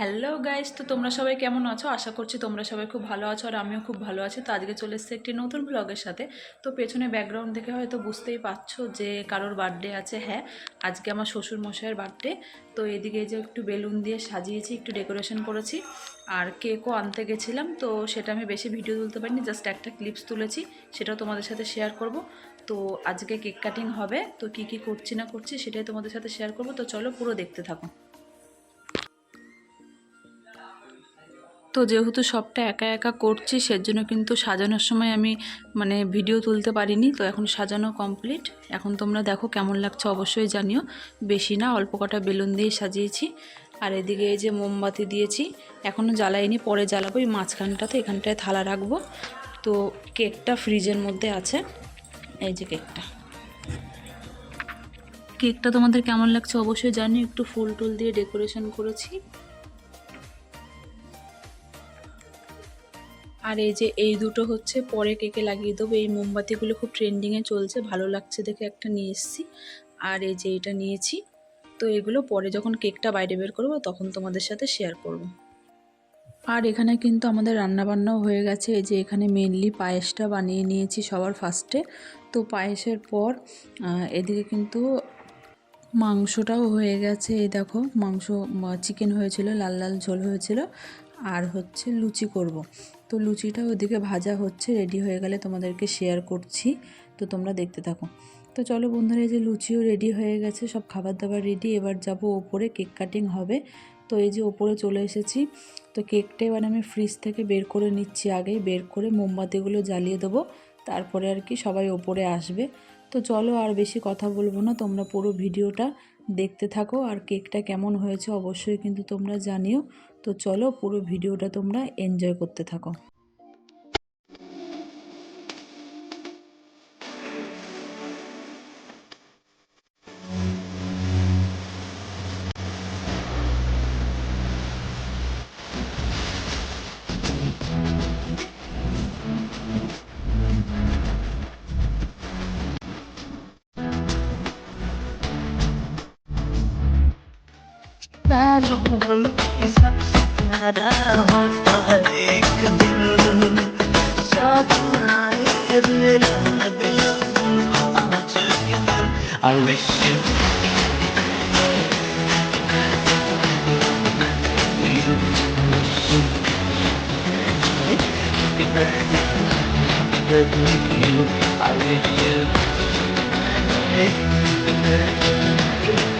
Hello guys তো তোমরা সবাই কেমন আছো? আশা করছি তোমরা সবাই খুব ভালো আছো আর আমিও খুব ভালো আছি। তো আজকে চলে এসেছি একটি নতুন ব্লগের সাথে। তো পেছনে ব্যাকগ্রাউন্ড দেখে হয়তো বুঝতেই পারছ যে কারোর বার্থডে আছে। হ্যাঁ আজকে আমার শ্বশুর মশাইয়ের বার্থডে তো এদিকে যে একটু বেলুন দিয়ে সাজিয়েছি, একটু ডেকোরেশন করেছি। আর কেকও আনতে গেছিলাম। তো সেটা আমি বেশি ভিডিও তুলতে পারিনি জাস্ট একটা ক্লিপস তুলেছি। সেটাও তোমাদের সাথে শেয়ার করব। তো আজকে কেক কাটিং হবে। তো কি কি করছি না করছি সেটাই তোমাদের সাথে শেয়ার করব। তো চলো পুরো দেখতে থাকো। তো যেহেতু সবটা একা একা করছি, সেজন্য কিন্তু সাজানোর সময় আমি মানে ভিডিও তুলতে পারিনি। তো এখন সাজানো কমপ্লিট এখন তোমরা দেখো কেমন লাগছে, অবশ্যই জানিও। বেশি না, অল্প কটা বেলুন দিয়ে সাজিয়েছি। আর এদিকে এই যে মোমবাতি দিয়েছি এখনও জ্বালাইনি, পরে জ্বালাবো। এই মাঝখানটাতে এখানটায় থালা রাখব। তো কেকটা ফ্রিজের মধ্যে আছে। এই যে কেকটা। কেকটা তোমাদের কেমন লাগছে অবশ্যই জানিও। একটু ফুল টুল দিয়ে ডেকোরেশন করেছি। আর এই যে এই দুটো হচ্ছে, পরে কেকে লাগিয়ে দেবো? এই মোমবাতিগুলো খুব ট্রেন্ডিংয়ে চলছে, ভালো লাগছে দেখে একটা নিয়ে এসেছি। আর এই যে এটা নিয়েছি, তো এগুলো পরে যখন কেকটা বাইরে বের করব, তখন তোমাদের সাথে শেয়ার করব। আর এখানে কিন্তু আমাদের রান্নাবান্নাও হয়ে গেছে। এই যে এখানে মেনলি পায়েসটা বানিয়ে নিয়েছি সবার ফার্স্টে তো পায়েসের পর এদিকে কিন্তু মাংসটাও হয়ে গেছে। এই দেখো, মাংস চিকেন হয়েছিল, লাল লাল ঝোল হয়েছিল। আর হচ্ছে লুচি করব। তো লুচিটা ওদিকে ভাজা হচ্ছে রেডি হয়ে গেলে তোমাদেরকে শেয়ার করছি, তো তোমরা দেখতে থাকো। তো চলো বন্ধুরা, এই যে লুচিও রেডি হয়ে গেছে, সব খাবার দাবার রেডি এবার যাব ওপরে কেক কাটিং হবে। তো এই যে ওপরে চলে এসেছি, তো কেকটা এবার আমি ফ্রিজ থেকে বের করে নিচ্ছি আগেই, বের করে মোমবাতিগুলো জ্বালিয়ে দেবো, তারপরে আর কি সবাই ওপরে আসবে। তো চলো আর বেশি কথা বলব না, তোমরা পুরো ভিডিওটা দেখতে থাকো আর কেকটা কেমন হয়েছে অবশ্যই কিন্তু তোমরা জানিও। তো চলো পুরো ভিডিওটা তোমরা এনজয় করতে থাকো। I wish you I wish you I wish you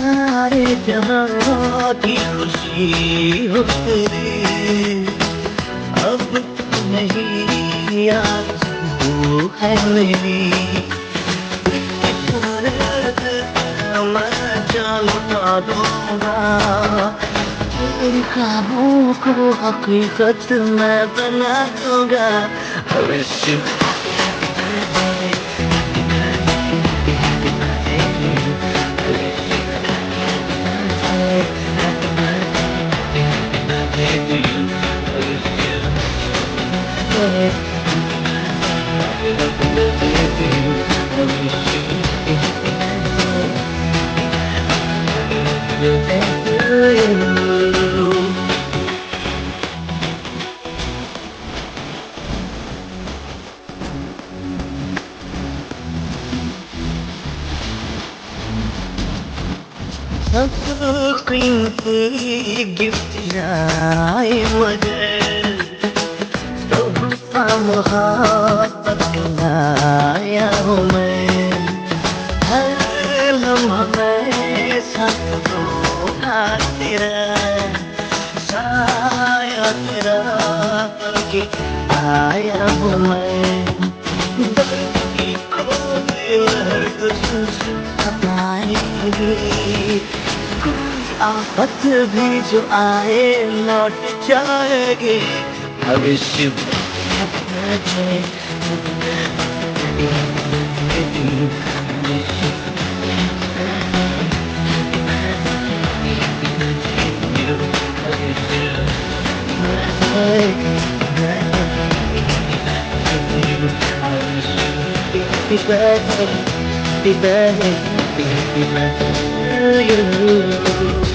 सारे जहाँ की खुशी हो तेरे अब नहीं याद तू है मेरी। मैं जान लुटा दूँगा को हकीकत मैं बना दूँगा। I صدقي فيك ابتلاعي ودل طب طعمها लाया हूँ मैं। हर लम्हा मैं दूँगा तेरा साया तेरा के आया हूँ मैं। आफत भी जो आए लौट जाएगी। भविष्य Be back, be back, be back to you.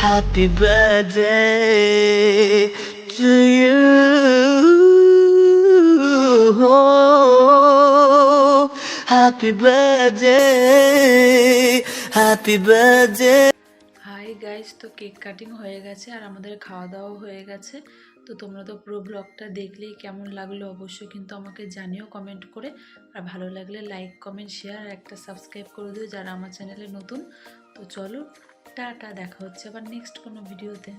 Happy birthday to you. Oh, happy birthday, happy birthday. Hi guys তো কেক কাটিং হয়ে গেছে আর আমাদের খাওয়া দাওয়া হয়ে গেছে তো তোমরা তো পুরো ব্লগটা দেখলেই কেমন লাগল অবশ্যই কিন্তু আমাকে জানিও কমেন্ট করে আর ভালো লাগলে লাইক কমেন্ট শেয়ার একটা সাবস্ক্রাইব করে দিও যারা আমার চ্যানেলে নতুন তো চলো টাটা দেখা হচ্ছে আবার নেক্সট কোনো ভিডিওতে